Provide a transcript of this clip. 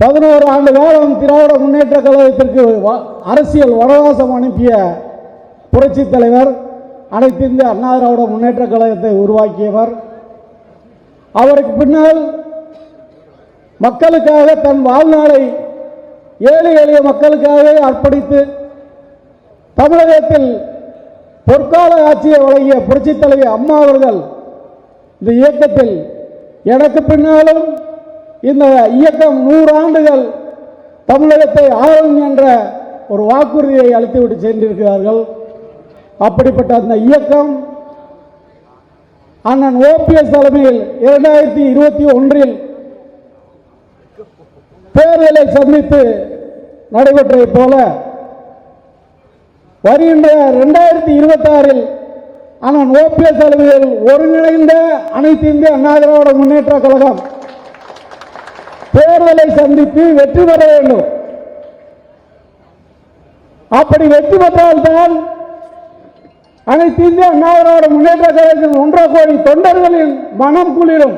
பதினோரு ஆண்டு காலம் திராவிட முன்னேற்ற கழகத்திற்கு அரசியல் வனவாசம் அனுப்பிய புரட்சி தலைவர் அனைத்து இந்திய அண்ணா திராவிட முன்னேற்ற கழகத்தை உருவாக்கியவர். அவருக்கு பின்னால் மக்களுக்காக தன் வாழ்நாளை ஏழை எளிய மக்களுக்காகவே அர்ப்பணித்து தமிழகத்தில் பொற்கால ஆட்சியை வழங்கிய புரட்சித் தலைவி அம்மா அவர்கள் இந்த இயக்கத்தில் எனக்கு பின்னாலும் இந்த இயக்கம் நூறு ஆண்டுகள் தமிழகத்தை ஆளும் என்ற ஒரு வாக்குறுதியை அளித்துவிட்டு சென்றிருக்கிறார்கள் அப்படிப்பட்ட அந்த இயக்கம் அண்ணன் ஓபிஎஸ் தலைமையில் இரண்டாயிரத்தி இருபத்தி ஒன்றில் தேர்தலை சந்தித்து நடைபெற்றதைப் போல வருகின்ற இரண்டாயிரத்தி இருபத்தி ஆறில் அண்ணன் ஓபிஎஸ் தலைமையில் ஒருங்கிணைந்த அனைத்து இந்திய அண்ணா திராவிட முன்னேற்ற கழகம் தேர்தலை சந்தித்து வெற்றி பெற வேண்டும். அப்படி வெற்றி பெற்றால்தான் அனைத்து இந்திய அண்ணா முன்னேற்ற கழகத்தின் ஒன்றரை கோடி தொண்டர்களின் மனம் குளிரும்.